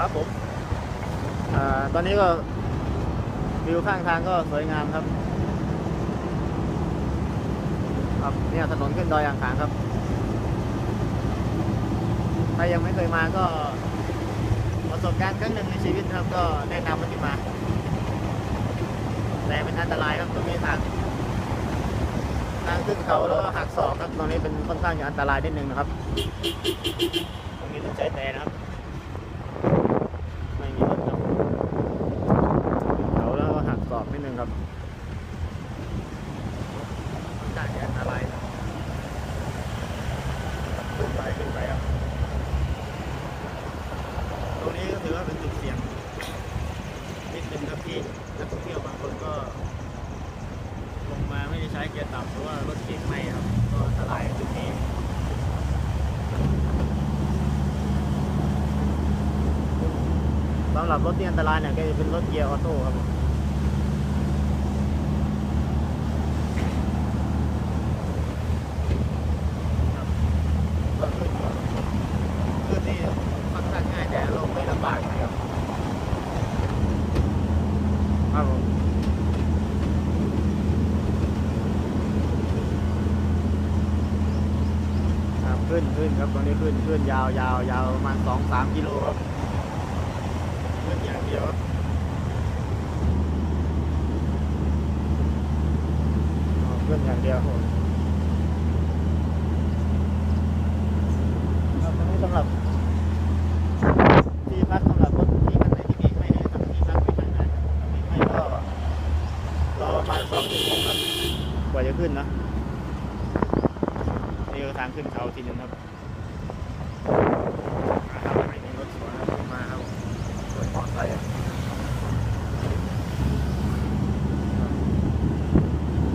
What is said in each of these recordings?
ครับผมอตอนนี้ก็วิวข้างทางก็สวยงามครับ ครับเนี่ยถนนขึ้นดอยอ่างขางครับใครยังไม่เคยมาก็ประสบการณ์ครั้งหนึ่งในชีวิตครับ ก็แนะนำมันที่มา แต่เป็นอันตรายครับตรงนี้ทางทางขึ้นเขาแล้วก็หักศอกครับตรงนี้เป็นค่อนข้างจะอันตรายนิดนึงนะครับ ตรงนี้ต้องใช้แต่นะครับ ไม่มีรถครับขึ้นเขาแล้วก็หักศอกนิดนึงครับค่อนข้างจะอันตรายครับขึ้นไปขึ้นไปครับ ตรงนี้ก็ถือว่าเป็นจุดเสี่ยงนิดนึงครับที่นักท่องเที่ยวบางคนก็ลงมาไม่ได้ใช้เกียร์ต่ำเพราะว่ารถเก่งไม่ครับ ก็อันตรายจุดนี้ สำหรับรถที่อันตรายเนี่ยก็จะเป็นรถเกียร์ออโต้ครับผมครับก็ขึ้นขึ้นที่ค่อนข้างง่ายแต่ลงไม่ลำบากนะครับครับผมครับขึ้นขึ้นครับตรงนี้ขึ้นขึ้นยาวยาวยาวประมาณสองสามกิโลครับขึ้นอย่าง เดียวเพ่อนอย่างเดียวครับผมครับนี้สำหรับที่พักสำหรับรถที่คันไหนที่มีไม่ให้ทำที่พักไม่ทางนั้นครับมีไม่ก็รอประมาณสองชั่วโมงครับกว่าจะขึ้นนะ นี่คือทางขึ้นเขาทีนึงครับมาครับไม่มีรถสวนครับมาครับสวนปลอดภัยครับ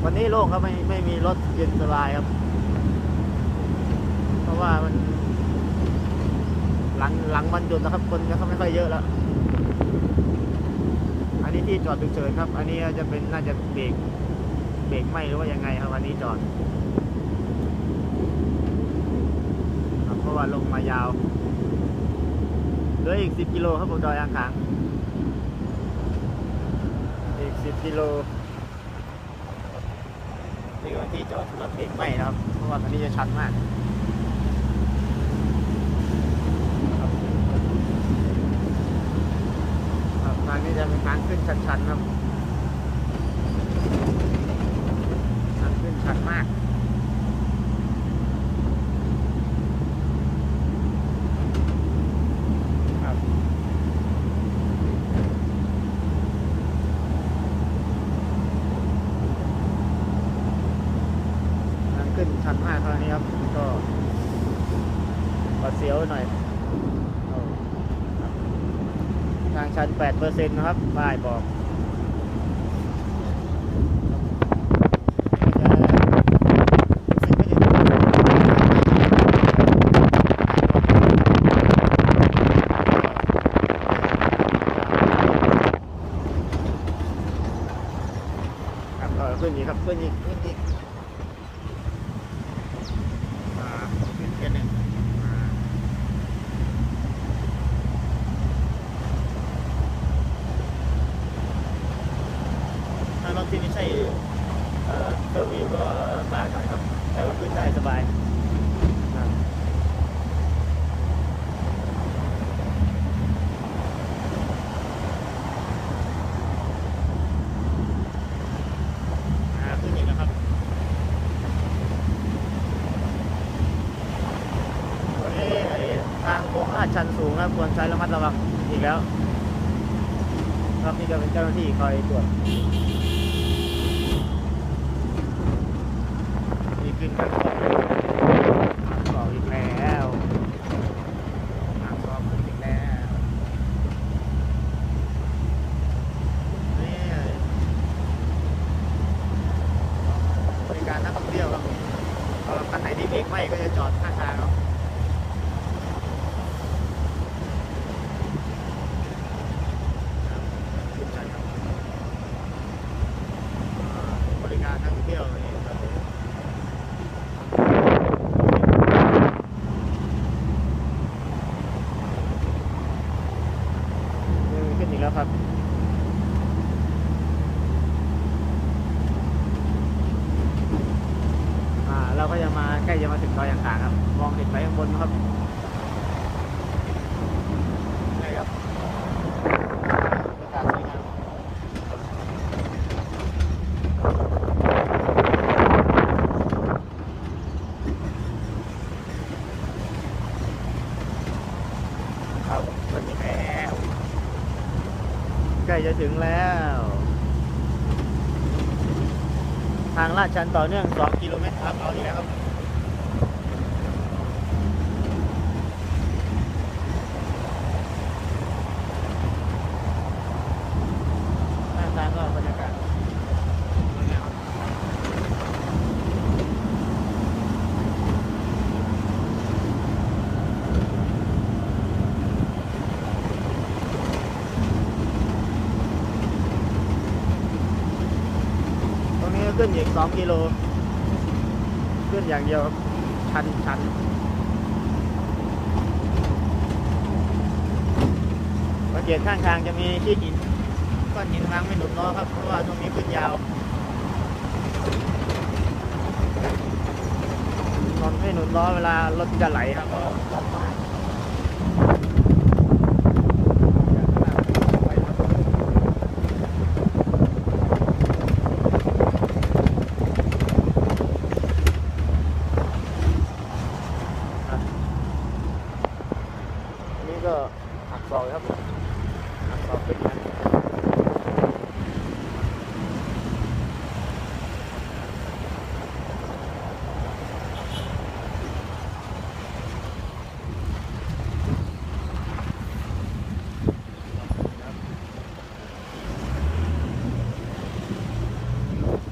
วันนี้โล่งครับไม่ไม่มีรถเย็นสบายครับ เพราะว่ามัน หลังหลังวันหยุดนะครับ คนก็ไม่ค่อยเยอะแล้ว อันนี้ที่จอดฉุกเฉินครับ อันนี้จะเป็นน่าจะเบรกเบรกไหมหรือว่ายังไงครับอันนี้จอดเพราะว่าลงมายาวเหลืออีก10กิโลครับผมดอยอ่างขางอีก10กิโล นี่ก็ที่จอดรถเบรกไม่นะครับ เพราะว่าตอนนี้จะชันมากครับครับทางนี้จะเป็นทางขึ้นชันๆครับทางขึ้นชันมาก ครับทาง ขึ้นชันมากครั้งนี้ครับ ก็ปัดเสียวหน่อยเอาครับทางชัน8%นะครับป้ายบอกครับก็ขึ้นอีกครับขึ้นอีกขึ้นอีกอ่าขึ้นแค่หนึ่งอ่าถ้ารถ ที่ไม่ใช่เอ่อเซอร์วิสก็ลำบากหน่อยครับ แต่ว่าขึ้นได้สบายขึ้นอีกแล้วครับนี่ทางโค้งลาดชันสูงครับควรใช้ระมัดระวังอีกแล้ว ครับนี่ก็เป็นเจ้าหน้าที่คอยตรวจ ทางสองทางสองอีกแล้วทางสองขึ้นอีกแล้วนี่บริการนักท่องเที่ยวครับผมสำหรับคันไหนที่เบรกไม่ก็จะจอดข้างทางครับใช่ครับบริการนักท่องเที่ยวนี่ครับ ครับ อ่า เราก็จะมาใกล้จะมาถึงดอยอ่างขางครับ มองเห็นไปข้างบน ครับนี่ครับบรรยากาศสวยงามครับถึงแล้วใกล้จะถึงแล้ว ทางลาดชันต่อเนื่อง 2 กิโลเมตรครับเอาอีกแล้วครับหน้าทางก็บรรยากาศสวยงาม ขึ้นอีก2กิโล ขึ้นอย่างเดียวครับ ชันชันสังเกตข้างทางจะมีที่หินก้อนหินวางไม่หนุนล้อครับเพราะว่าตรงนี้ขึ้นยาวนอนไม่หนุนล้อเวลารถจะไหลครับอันนี้ก็หักศอกครับหักศอกขึ้นมา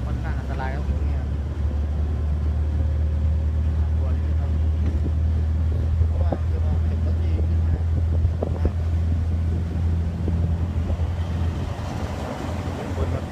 ค่อนข้างอันตรายครับตรงนี้ครับน่ากลัวนิดนึงครับเพราะว่าจะมองเห็นรถที่ขึ้นมาเป็นคนครับ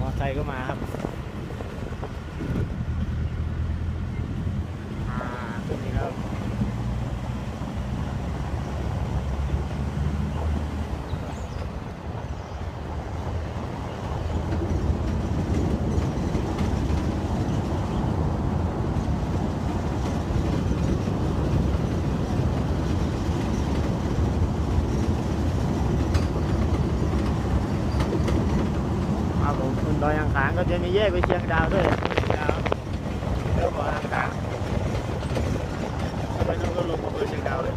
มอ ไซค์ก็มาครับ อ่าขึ้นนี่ครับ ครับผมคุณดอยอ่างขางก็จะ มีแยกไปเชียงดาวด้วยเชียงดาวแล้วก็อ่างขางไปนู้นก็ลงมาเบอร์เชียงดาวเลย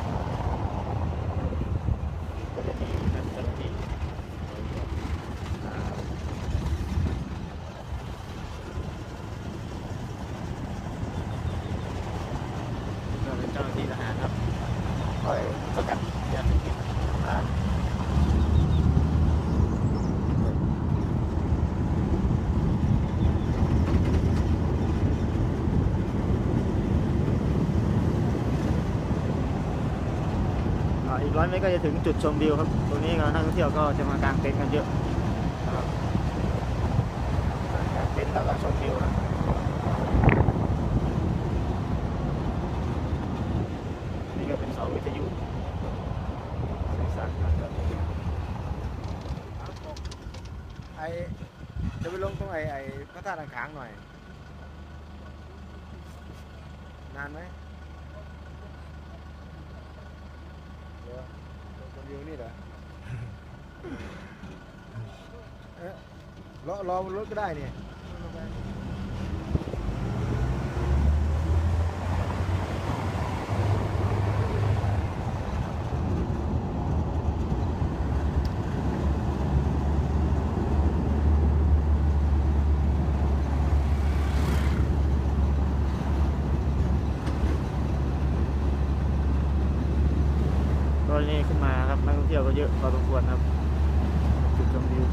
นั่นเจ้าหน้าที่อ่าก็เป็นเจ้าหน้าที่ทหารครับคอยสกัดยาเสพติดอ่า อ่าอีก ร้อยเมตรก็จะถึงจุดชมวิวครับ ตรงนี้ก็นักท่องเที่ยวก็จะมากางเต็นท์กันเยอะนะครับกางเต็นท์แล้วก็ชมวิวนะนี่ก็เป็นเสาวิทยุสื่อสารกันไอจะไปลงตรงไอไอพระธาตุอ่างขางหน่อย นานไหมเดี๋ยว ลงคนเดียวนี่เหรอเอ๊ะรอรอบนรถก็ได้เนี่ยลงไป ที่ยวก็เยอะพอสมควรครับ จุดชมวิว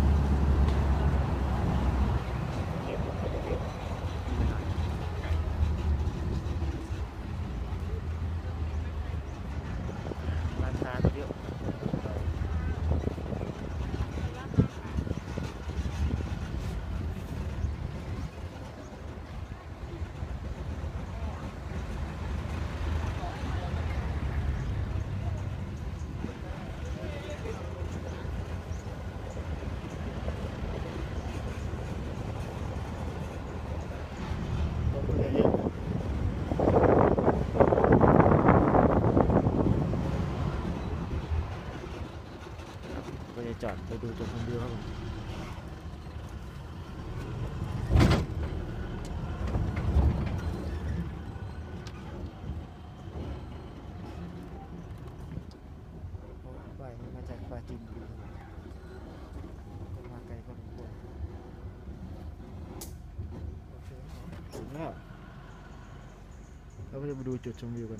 ไปดูจุดชมวิวครับผมโอ้ป้ายนี้มาจากปราจีนบุรีมาไกลพอสมควรโอเคถึงแล้วเราก็จะไปดูจุดชมวิวกัน